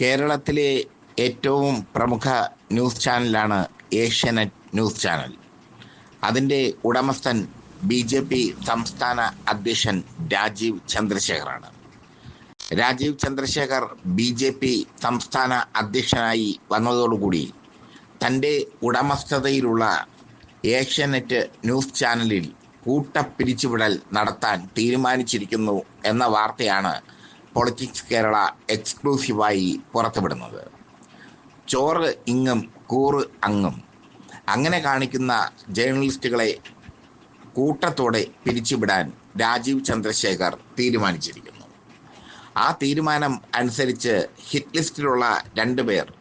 കേരളത്തിലെ ഏറ്റവും പ്രമുഖ ന്യൂസ് ചാനലാണ് ഏഷ്യാനെറ്റ് ന്യൂസ് ചാനൽ. അതിന്റെ ഉടമസ്ഥൻ ബി ജെ പി സംസ്ഥാന അധ്യക്ഷൻ Rajeev ചന്ദ്രശേഖറാണ്. Rajeev Chandrasekhar B J P സംസ്ഥാന അധ്യക്ഷനായി വന്നതോടുകൂടി തന്റെ ഉടമസ്ഥതയിലുള്ള ഏഷ്യാനെറ്റ് ന്യൂസ് ചാനലിൽ കൂട്ടപ്പിരിച്ചുവിടൽ നടത്താൻ തീരുമാനിച്ചിരിക്കുന്നു എന്ന വാർത്തയാണ് പൊളിറ്റിക്സ് കേരള എക്സ്ക്ലൂസീവായി പുറത്തുവിടുന്നത്. ചോറ് ഇങ്ങും കൂറ് അങ്ങും. അങ്ങനെ കാണിക്കുന്ന ജേർണലിസ്റ്റുകളെ കൂട്ടത്തോടെ പിരിച്ചുവിടാൻ രാജീവ് ചന്ദ്രശേഖർ തീരുമാനിച്ചിരിക്കുന്നു. ആ തീരുമാനം അനുസരിച്ച് ഹിറ്റ് ലിസ്റ്റിലുള്ള രണ്ടുപേർ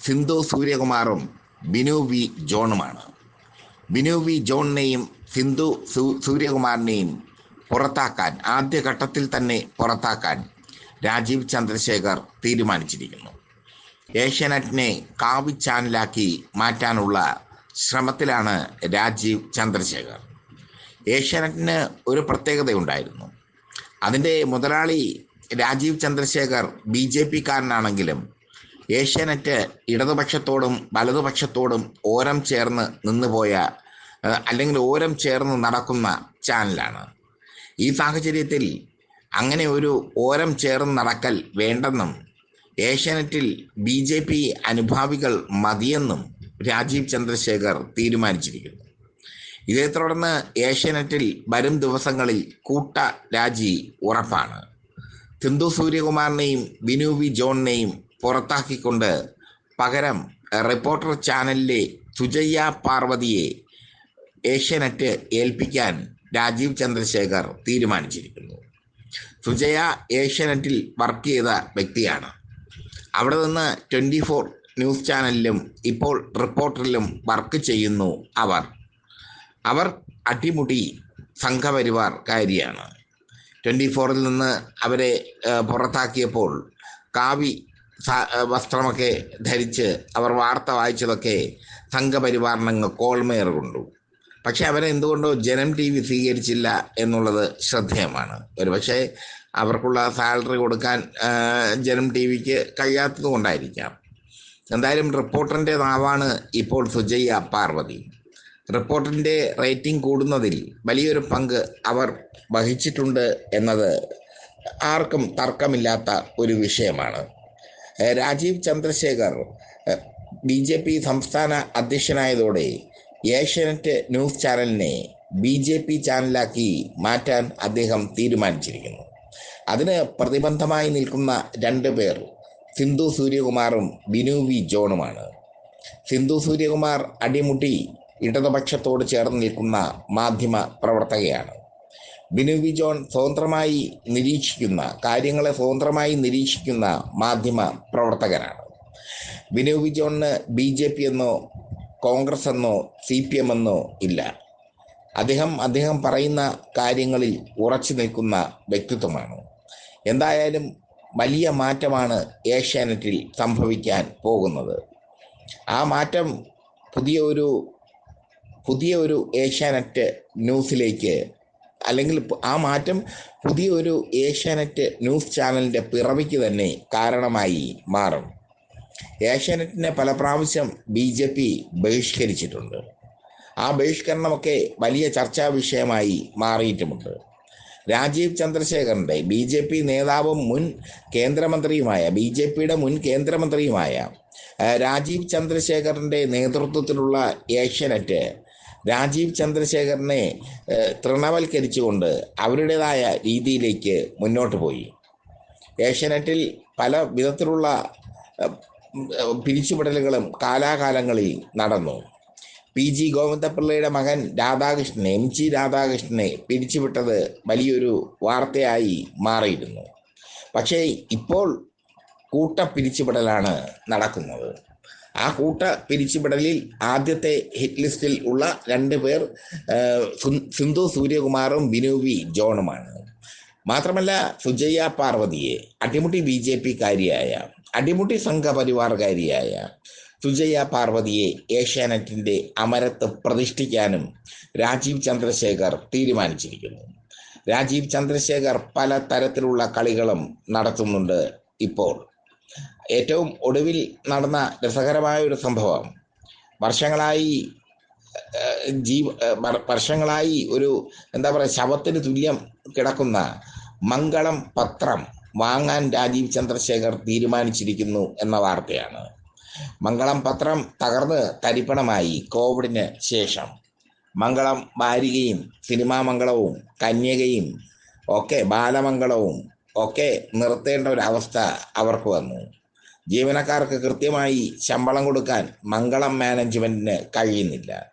സിന്ധു സൂര്യകുമാറും ബിനു വി ജോണുമാണ്. ബിനു വി ജോണിനെയും സിന്ധു സൂര്യകുമാറിനെയും പുറത്താക്കാൻ ആദ്യഘട്ടത്തിൽ തന്നെ പുറത്താക്കാൻ രാജീവ് ചന്ദ്രശേഖർ തീരുമാനിച്ചിരിക്കുന്നു. ഏഷ്യാനെറ്റിനെ കാവി ചാനലാക്കി മാറ്റാനുള്ള ശ്രമത്തിലാണ് രാജീവ് ചന്ദ്രശേഖർ. ഏഷ്യാനെറ്റിന് ഒരു പ്രത്യേകതയുണ്ടായിരുന്നു. അതിന്റെ മുതലാളി രാജീവ് ചന്ദ്രശേഖർ ബി ജെ പിക്കാരനാണെങ്കിലും ഏഷ്യാനെറ്റ് ഇടതുപക്ഷത്തോടും വലതുപക്ഷത്തോടും ഓരം ചേർന്ന് നിന്നുപോയ അല്ലെങ്കിൽ ഓരം ചേർന്ന് നടക്കുന്ന ചാനലാണ്. ഈ സാഹചര്യത്തിൽ അങ്ങനെ ഒരു ഓരം ചേർന്ന് നടക്കൽ വേണ്ടെന്നും ഏഷ്യാനെറ്റിൽ ബി ജെ പി അനുഭാവികൾ മതിയെന്നും രാജീവ് ചന്ദ്രശേഖർ തീരുമാനിച്ചിരിക്കുന്നു. ഇതേ തുടർന്ന് ഏഷ്യാനെറ്റിൽ വരും ദിവസങ്ങളിൽ കൂട്ട രാജി ഉറപ്പാണ്. സിന്ധു സൂര്യകുമാറിനെയും വിനു വി ജോണിനെയും പുറത്താക്കിക്കൊണ്ട് പകരം റിപ്പോർട്ടർ ചാനലിലെ സുജയ്യ പാർവതിയെ ഏഷ്യാനെറ്റ് ഏൽപ്പിക്കാൻ രാജീവ് ചന്ദ്രശേഖർ തീരുമാനിച്ചിരിക്കുന്നു. സുജയ ഏഷ്യാനെറ്റിൽ വർക്ക് ചെയ്ത വ്യക്തിയാണ്. അവിടെ നിന്ന് ട്വന്റി ഫോർ ന്യൂസ് ചാനലിലും ഇപ്പോൾ റിപ്പോർട്ടറിലും വർക്ക് ചെയ്യുന്നു അവർ. അവർ അടിമുടി സംഘപരിവാർക്കാരിയാണ് ട്വന്റി ഫോറിൽ നിന്ന് അവരെ പുറത്താക്കിയപ്പോൾ കാവി വസ്ത്രമൊക്കെ ധരിച്ച് അവർ വാർത്ത വായിച്ചതൊക്കെ സംഘപരിവാറിനങ്ങ് കോൾമേർ കൊണ്ടു. പക്ഷെ അവരെ എന്തുകൊണ്ടോ ജനം ടി വി സ്വീകരിച്ചില്ല എന്നുള്ളത് ശ്രദ്ധേയമാണ്. ഒരുപക്ഷെ അവർക്കുള്ള സാലറി കൊടുക്കാൻ ജനം ടി വിക്ക് കഴിയാത്തത് കൊണ്ടായിരിക്കാം. എന്തായാലും റിപ്പോർട്ടറിന്റെ നാവാണ് ഇപ്പോൾ സുജയ്യ പാർവതി. റിപ്പോർട്ടിന്റെ റേറ്റിംഗ് കൂടുന്നതിൽ വലിയൊരു പങ്ക് അവർ വഹിച്ചിട്ടുണ്ട് എന്നത് ആർക്കും തർക്കമില്ലാത്ത ഒരു വിഷയമാണ്. Rajeev Chandrasekhar B J P സംസ്ഥാന അധ്യക്ഷനായതോടെ ഏഷ്യാനെറ്റ് ന്യൂസ് ചാനലിനെ ബി ജെ പി ചാനലാക്കി മാറ്റാൻ അദ്ദേഹം തീരുമാനിച്ചിരിക്കുന്നു. അതിന് പ്രതിബന്ധമായി നിൽക്കുന്ന രണ്ട് പേർ സിന്ധു സൂര്യകുമാറും ബിനു വി ജോണുമാണ്. സിന്ധു സൂര്യകുമാർ അടിമുട്ടി ഇടതുപക്ഷത്തോട് ചേർന്ന് നിൽക്കുന്ന മാധ്യമ പ്രവർത്തകയാണ്. ബിനു വി ജോൺ സ്വതന്ത്രമായി നിരീക്ഷിക്കുന്ന കാര്യങ്ങളെ സ്വതന്ത്രമായി നിരീക്ഷിക്കുന്ന മാധ്യമ പ്രവർത്തകനാണ്. ബിനു വി ജോണിന് ബി ജെ പി എന്നോ കോൺഗ്രസ് എന്നോ സി പി എം എന്നോ ഇല്ല. അദ്ദേഹം അദ്ദേഹം പറയുന്ന കാര്യങ്ങളിൽ ഉറച്ചു നിൽക്കുന്ന വ്യക്തിത്വമാണ്. എന്തായാലും വലിയ മാറ്റമാണ് ഏഷ്യാനെറ്റിൽ സംഭവിക്കാൻ പോകുന്നത്. ആ മാറ്റം പുതിയ ഒരു പുതിയ ഒരു ഏഷ്യാനെറ്റ് ന്യൂസിലേക്ക് അല്ലെങ്കിൽ ആ മാറ്റം പുതിയ ഒരു ഏഷ്യാനെറ്റ് ന്യൂസ് ചാനലിന്റെ പിറവിക്ക് തന്നെ കാരണമായി മാറും. ഏഷ്യാനെറ്റിനെ പല പ്രാവശ്യം ബി ജെ പി ബഹിഷ്കരിച്ചിട്ടുണ്ട്. ആ ബഹിഷ്കരണമൊക്കെ വലിയ ചർച്ചാ വിഷയമായി മാറിയിട്ടുമുണ്ട്. രാജീവ് ചന്ദ്രശേഖറിന്റെ ബി ജെ പി നേതാവും മുൻ കേന്ദ്രമന്ത്രിയുമായ ബി ജെ പിയുടെ മുൻ കേന്ദ്രമന്ത്രിയുമായ രാജീവ് ചന്ദ്രശേഖറിന്റെ നേതൃത്വത്തിലുള്ള ഏഷ്യാനെറ്റ് രാജീവ് ചന്ദ്രശേഖറിനെ തൃണവൽക്കരിച്ചുകൊണ്ട് അവരുടേതായ രീതിയിലേക്ക് മുന്നോട്ട് പോയി. ഏഷ്യാനെറ്റിൽ പല വിധത്തിലുള്ള പിരിച്ചുവിടലുകളും കാലാകാലങ്ങളിൽ നടന്നു. പി. ജി. ഗോവിന്ദപിള്ളയുടെ മകൻ രാധാകൃഷ്ണനെ എം. ജി. രാധാകൃഷ്ണനെ പിരിച്ചുവിട്ടത് വലിയൊരു വാർത്തയായി മാറിയിരുന്നു. പക്ഷേ ഇപ്പോൾ കൂട്ട പിരിച്ചുവിടലാണ് നടക്കുന്നത്. ആ കൂട്ട പിരിച്ചുവിടലിൽ ആദ്യത്തെ ഹിറ്റ് ലിസ്റ്റിൽ ഉള്ള രണ്ട് പേർ സിന്ധു സൂര്യകുമാറും ബിനു ജോണുമാണ്. മാത്രമല്ല സുജയ്യ പാർവതിയെ അടിമുടി ബി ജെ പിക്കാരിയായ അടിമുട്ടി സംഘപരിവാർകാരിയായ സുജയ പാർവതിയെ ഏഷ്യാനെറ്റിന്റെ അമരത്ത് പ്രതിഷ്ഠിക്കാനും രാജീവ് ചന്ദ്രശേഖർ തീരുമാനിച്ചിരിക്കുന്നു. രാജീവ് ചന്ദ്രശേഖർ പല തരത്തിലുള്ള കളികളും നടത്തുന്നുണ്ട് ഇപ്പോൾ. ഏറ്റവും ഒടുവിൽ നടന്ന രസകരമായ ഒരു സംഭവം. വർഷങ്ങളായി ജീവ വർഷങ്ങളായി ഒരു എന്താ പറയുക ശവത്തിന് തുല്യം കിടക്കുന്ന മംഗളം പത്രം വാങ്ങാൻ രാജീവ് ചന്ദ്രശേഖർ തീരുമാനിച്ചിരിക്കുന്നു എന്ന വാർത്തയാണ്. മംഗളം പത്രം തകർന്ന് തരിപ്പണമായി കോവിഡിന് ശേഷം. മംഗളം വാരികയും സിനിമാ മംഗളവും കന്യകയും ഒക്കെ ബാലമംഗളവും ഒക്കെ നിർത്തേണ്ട ഒരു അവസ്ഥ അവർക്ക് വന്നു. ജീവനക്കാർക്ക് കൃത്യമായി ശമ്പളം കൊടുക്കാൻ മംഗളം മാനേജ്മെന്റിന് കഴിയുന്നില്ല.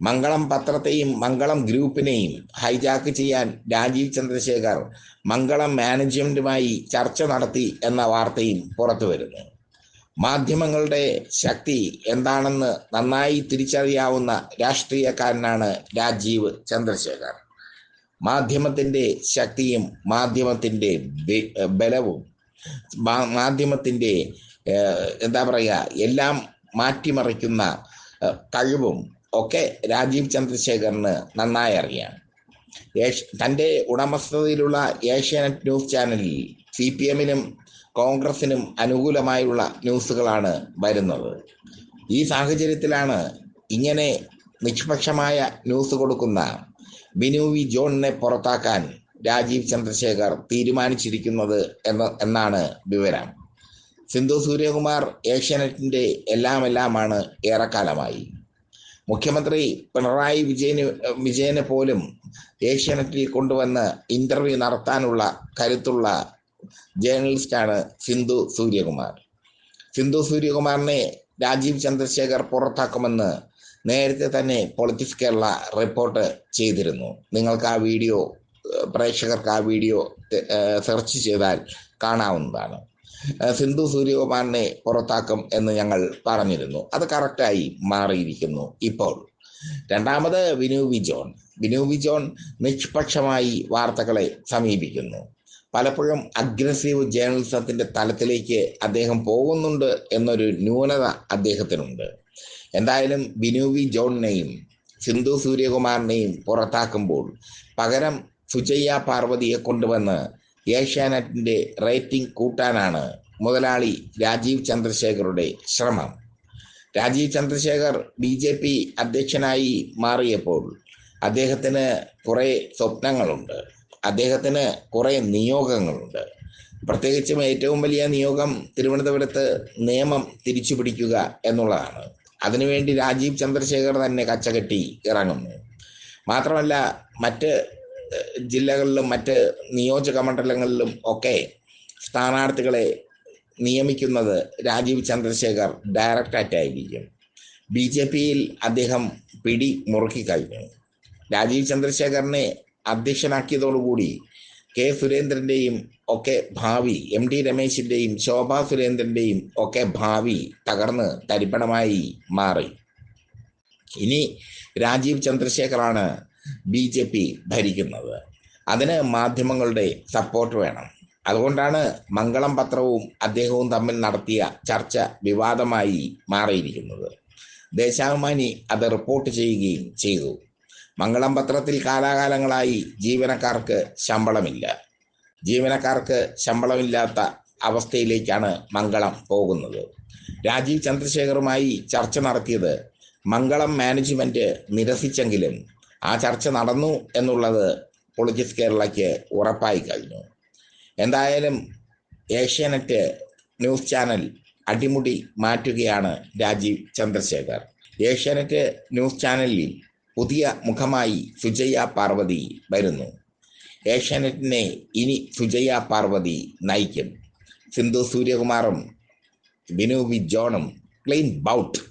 മംഗളം പത്രത്തെയും മംഗളം ഗ്രൂപ്പിനെയും ഹൈജാക്ക് ചെയ്യാൻ രാജീവ് ചന്ദ്രശേഖർ മംഗളം മാനേജ്മെന്റുമായി ചർച്ച നടത്തി എന്ന വാർത്തയും പുറത്തു വരുന്നു. മാധ്യമങ്ങളുടെ ശക്തി എന്താണെന്ന് നന്നായി തിരിച്ചറിയാവുന്ന രാഷ്ട്രീയക്കാരനാണ് രാജീവ് ചന്ദ്രശേഖർ. മാധ്യമത്തിന്റെ ശക്തിയും മാധ്യമത്തിന്റെ ബലവും മാധ്യമത്തിന്റെ എന്താ പറയുക എല്ലാം മാറ്റിമറിക്കുന്ന കഴിവും ഒക്കെ രാജീവ് ചന്ദ്രശേഖറിന് നന്നായി അറിയാം. തന്റെ ഉടമസ്ഥതയിലുള്ള ഏഷ്യാനെറ്റ് ന്യൂസ് ചാനലിൽ സി പി എമ്മിനും കോൺഗ്രസിനും അനുകൂലമായുള്ള ന്യൂസുകളാണ് വരുന്നത്. ഈ സാഹചര്യത്തിലാണ് ഇങ്ങനെ നിഷ്പക്ഷമായ ന്യൂസ് കൊടുക്കുന്ന ബിനു വി ജോണിനെ പുറത്താക്കാൻ രാജീവ് ചന്ദ്രശേഖർ തീരുമാനിച്ചിരിക്കുന്നത് എന്ന് എന്നാണ് വിവരം. സിന്ധു സൂര്യകുമാർ ഏഷ്യാനെറ്റിന്റെ എല്ലാം എല്ലാമാണ് ഏറെക്കാലമായി. മുഖ്യമന്ത്രി പിണറായി വിജയന് വിജയനെ പോലും ഏഷ്യാനെറ്റിൽ കൊണ്ടുവന്ന് ഇന്റർവ്യൂ നടത്താനുള്ള കരുത്തുള്ള ജേർണലിസ്റ്റാണ് സിന്ധു സൂര്യകുമാർ. സിന്ധു സൂര്യകുമാറിനെ രാജീവ് ചന്ദ്രശേഖർ പുറത്താക്കുമെന്ന് നേരത്തെ തന്നെ പൊളിറ്റിക്സ് കേരള റിപ്പോർട്ട് ചെയ്തിരുന്നു. നിങ്ങൾക്ക് ആ വീഡിയോ പ്രേക്ഷകർക്ക് ആ വീഡിയോ സെർച്ച് ചെയ്താൽ കാണാവുന്നതാണ്. സിന്ധു സൂര്യകുമാറിനെ പുറത്താക്കും എന്ന് ഞങ്ങൾ പറഞ്ഞിരുന്നു. അത് കറക്റ്റായി മാറിയിരിക്കുന്നു ഇപ്പോൾ. രണ്ടാമത് Vinu V John. Vinu V John നിഷ്പക്ഷമായി വാർത്തകളെ സമീപിക്കുന്നു. പലപ്പോഴും അഗ്രസീവ് ജേർണലിസത്തിന്റെ തലത്തിലേക്ക് അദ്ദേഹം പോകുന്നുണ്ട് എന്നൊരു ന്യൂനത അദ്ദേഹത്തിനുണ്ട്. എന്തായാലും വിനു വി ജോണിനെയും സിന്ധു സൂര്യകുമാറിനെയും പുറത്താക്കുമ്പോൾ പകരം സുജയ്യ പാർവതിയെ കൊണ്ടുവന്ന് ഏഷ്യാനെറ്റിന്റെ റേറ്റിംഗ് കൂട്ടാനാണ് മുതലാളി രാജീവ് ചന്ദ്രശേഖറുടെ ശ്രമം. Rajeev Chandrasekhar B J P അധ്യക്ഷനായി മാറിയപ്പോൾ അദ്ദേഹത്തിന് കുറെ സ്വപ്നങ്ങളുണ്ട്. അദ്ദേഹത്തിന് കുറെ നിയോഗങ്ങളുണ്ട്. പ്രത്യേകിച്ചും ഏറ്റവും വലിയ നിയോഗം തിരുവനന്തപുരത്ത് നിയമം തിരിച്ചു പിടിക്കുക എന്നുള്ളതാണ്. അതിനുവേണ്ടി രാജീവ് ചന്ദ്രശേഖർ തന്നെ കച്ചകെട്ടി ഇറങ്ങുന്നു. മാത്രമല്ല മറ്റ് ജില്ലകളിലും മറ്റ് നിയോജക മണ്ഡലങ്ങളിലും ഒക്കെ സ്ഥാനാർത്ഥികളെ നിയമിക്കുന്നത് രാജീവ് ചന്ദ്രശേഖർ ഡയറക്റ്റായിട്ടായിരിക്കും ബി ജെ പിയിൽ അദ്ദേഹം പിടി മുറുക്കി കഴിഞ്ഞു. രാജീവ് ചന്ദ്രശേഖറിനെ അധ്യക്ഷനാക്കിയതോടുകൂടി കെ സുരേന്ദ്രന്റെയും ഒക്കെ ഭാവി എം ടി രമേശിന്റെയും ശോഭാ സുരേന്ദ്രന്റെയും ഒക്കെ ഭാവി തകർന്ന് തരിപ്പണമായി മാറി. ഇനി രാജീവ് ചന്ദ്രശേഖറാണ് ബി ജെ പി ഭരിക്കുന്നത്. അതിന് മാധ്യമങ്ങളുടെ സപ്പോർട്ട് വേണം. അതുകൊണ്ടാണ് മംഗളം പത്രവും അദ്ദേഹവും തമ്മിൽ നടത്തിയ ചർച്ച വിവാദമായി മാറിയിരിക്കുന്നത്. ദേശാഭിമാനി അത് റിപ്പോർട്ട് ചെയ്യുകയും ചെയ്തു. മംഗളം പത്രത്തിൽ കാലാകാലങ്ങളായി ജീവനക്കാർക്ക് ശമ്പളമില്ല. ജീവനക്കാർക്ക് ശമ്പളമില്ലാത്ത അവസ്ഥയിലേക്കാണ് മംഗളം പോകുന്നത്. രാജീവ് ചന്ദ്രശേഖറുമായി ചർച്ച നടത്തിയത് മംഗളം മാനേജ്മെന്റ് നിരസിച്ചെങ്കിലും ആ ചർച്ച നടന്നു എന്നുള്ളത് പൊളിറ്റിക്സ് കേരളയ്ക്ക് ഉറപ്പായി കഴിഞ്ഞു. എന്തായാലും ഏഷ്യാനെറ്റ് ന്യൂസ് ചാനൽ അടിമുടി മാറ്റുകയാണ് രാജീവ് ചന്ദ്രശേഖർ. ഏഷ്യാനെറ്റ് ന്യൂസ് ചാനലിൽ പുതിയ മുഖമായി സുജയ പാർവതി വരുന്നു. ഏഷ്യാനെറ്റിനെ ഇനി സുജയ പാർവതി നയിക്കും. സിന്ധു സൂര്യകുമാറും ബിനു വി ജോണും ക്ലീൻ ബൗട്ട്.